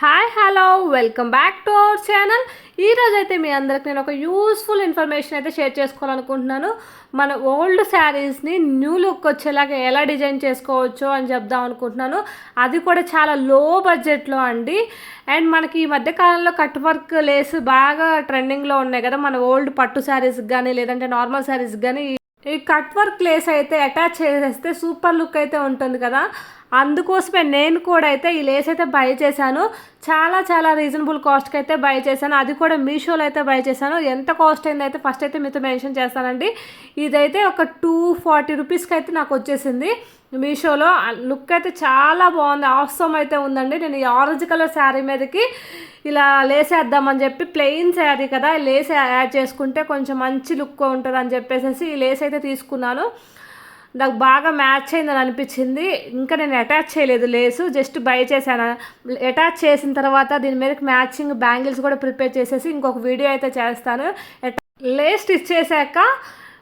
Hi hello welcome back to our channel ఈరోజు అయితే మీ అందరికి నేను ఒక యూస్ఫుల్ ఇన్ఫర్మేషన్ అయితే షేర్ చేసుకోవాలనుకుంటున్నాను. మన ఓల్డ్ శారీస్ని న్యూ లుక్ వచ్చేలాగా ఎలా డిజైన్ చేసుకోవచ్చు అని చెప్దాం అనుకుంటున్నాను. అది కూడా చాలా లో బడ్జెట్లో అండి. అండ్ మనకి ఈ మధ్యకాలంలో కట్ వర్క్ లేస్ బాగా ట్రెండింగ్లో ఉన్నాయి కదా. మన ఓల్డ్ పట్టు శారీస్కి కానీ లేదంటే నార్మల్ శారీస్కి కానీ ఈ కట్ వర్క్ లేస్ అయితే అటాచ్ చేసేస్తే సూపర్ లుక్ అయితే ఉంటుంది కదా. అందుకోసమే నేను కూడా అయితే ఈ లేస్ అయితే బై చేశాను. చాలా చాలా రీజనబుల్ కాస్ట్కి అయితే బై చేశాను. అది కూడా మీషోలో అయితే బై చేశాను. ఎంత కాస్ట్ అయింది అయితే ఫస్ట్ అయితే మీతో మెన్షన్ చేస్తానండి. ఇదైతే ఒక టూ ఫార్టీ రూపీస్కి అయితే నాకు వచ్చేసింది మీషోలో. లుక్ అయితే చాలా బాగుంది. ఆసమ్ అయితే ఉందండి. నేను ఈ ఆరెంజ్ కలర్ శారీ మీదకి ఇలా లేసేద్దామని చెప్పి ప్లెయిన్ శారీ కదా లేస్ యాడ్ చేసుకుంటే కొంచెం మంచి లుక్ ఉంటుంది అని చెప్పేసి ఈ లేస్ అయితే తీసుకున్నాను. నాకు బాగా మ్యాచ్ అయిందని అనిపించింది. ఇంకా నేను అటాచ్ చేయలేదు. లేసు జస్ట్ బై చేశాను. అటాచ్ చేసిన తర్వాత దీని మీదకి మ్యాచింగ్ బ్యాంగిల్స్ కూడా ప్రిపేర్ చేసేసి ఇంకొక వీడియో అయితే చేస్తాను. లేస్ స్టిచ్ చేశాక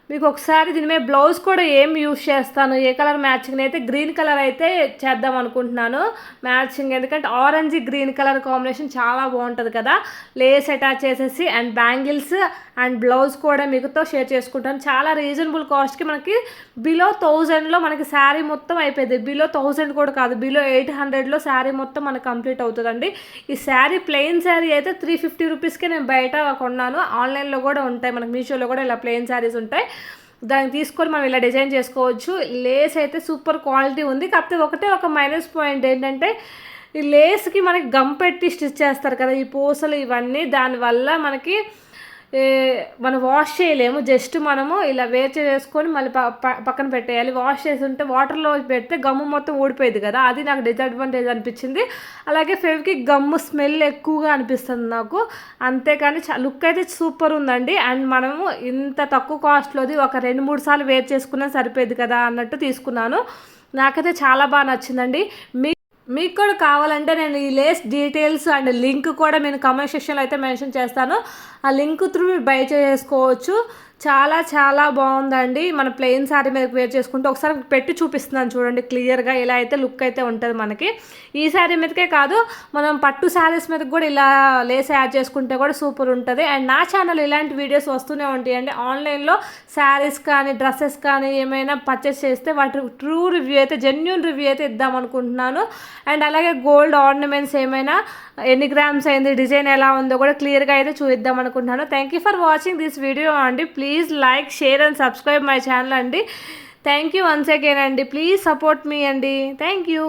మీకు ఒకసారి దీని మీద బ్లౌజ్ కూడా ఏం యూస్ చేస్తాను? ఏ కలర్ మ్యాచింగ్ అయితే గ్రీన్ కలర్ అయితే చేద్దాం అనుకుంటున్నాను. మ్యాచింగ్ ఎందుకంటే ఆరెంజ్ గ్రీన్ కలర్ కాంబినేషన్ చాలా బాగుంటుంది కదా. లేస్ అటాచ్ చేసేసి అండ్ బ్యాంగిల్స్ అండ్ బ్లౌజ్ కూడా మీకుతో షేర్ చేసుకుంటాను. చాలా రీజనబుల్ కాస్ట్కి మనకి బిలో థౌజండ్లో మనకి శారీ మొత్తం అయిపోయింది. బిలో థౌజండ్ కూడా కాదు బిలో ఎయిట్ హండ్రెడ్లో శారీ మొత్తం మనకు కంప్లీట్ అవుతుందండి. ఈ శారీ ప్లెయిన్ శారీ అయితే త్రీ ఫిఫ్టీ రూపీస్కే నేను బయట కొన్నాను. ఆన్లైన్లో కూడా ఉంటాయి. మనకి మీషోలో కూడా ఇలా ప్లెయిన్ శారీస్ ఉంటాయి. దాన్ని తీసుకొని మనం ఇలా డిజైన్ చేసుకోవచ్చు. లేస్ అయితే సూపర్ క్వాలిటీ ఉంది. కాకపోతే ఒకటే ఒక మైనస్ పాయింట్ ఏంటంటే ఈ లేస్కి మనకి గమ్ పెట్టి స్టిచ్ చేస్తారు కదా ఈ పూసలు ఇవన్నీ. దానివల్ల మనకి మనం వాష్ చేయలేము. జస్ట్ మనము ఇలా వేర్ చేసుకొని మళ్ళీ పక్కన పెట్టేయాలి. వాష్ చేసి ఉంటే వాటర్లో పెడితే గమ్ము మొత్తం ఊడిపోయింది కదా. అది నాకు డిసడ్వాంటేజ్ అనిపించింది. అలాగే ఫెవికి గమ్ము స్మెల్ ఎక్కువగా అనిపిస్తుంది నాకు. అంతేకాని లుక్ అయితే సూపర్ ఉందండి. అండ్ మనము ఇంత తక్కువ కాస్ట్లోది ఒక రెండు మూడు సార్లు వేర్ చేసుకున్నా సరిపోయేది కదా అన్నట్టు తీసుకున్నాను. నాకైతే చాలా బాగా నచ్చిందండి. మీ మీకు కూడా కావాలంటే నేను ఈ లేస్ డీటెయిల్స్ అండ్ లింక్ కూడా నేను కమెంట్ సెక్షన్లో అయితే మెన్షన్ చేస్తాను. ఆ లింక్ త్రూ మీరు బై చేసుకోవచ్చు. చాలా చాలా బాగుందండి. మన ప్లెయిన్ శారీ మీద వేర్ చేసుకుంటే ఒకసారి పెట్టి చూపిస్తున్నాను చూడండి క్లియర్గా ఇలా అయితే లుక్ అయితే ఉంటుంది మనకి. ఈ శారీ మీదకే కాదు మనం పట్టు శారీస్ మీద కూడా ఇలా లేస్ యాడ్ చేసుకుంటే కూడా సూపర్ ఉంటుంది. అండ్ నా ఛానల్ ఇలాంటి వీడియోస్ వస్తూనే ఉంటాయండి ఆన్లైన్లో శారీస్ కానీ డ్రెస్సెస్ కానీ ఏమైనా పర్చేస్ చేస్తే వాటి ట్రూ రివ్యూ అయితే జెన్యున్ రివ్యూ అయితే ఇద్దాం అనుకుంటున్నాను. అండ్ అలాగే గోల్డ్ ఆర్నమెంట్స్ ఏమైనా ఎన్ని గ్రామ్స్ అయింది డిజైన్ ఎలా ఉందో కూడా క్లియర్గా అయితే చూద్దాం అనుకుంటున్నాను. Thank you for watching this video అండి. Please like share and subscribe my channel అండి. థ్యాంక్ యూ వన్స్ అగైన్ అండి. ప్లీజ్ సపోర్ట్ మీ అండి. Thank you.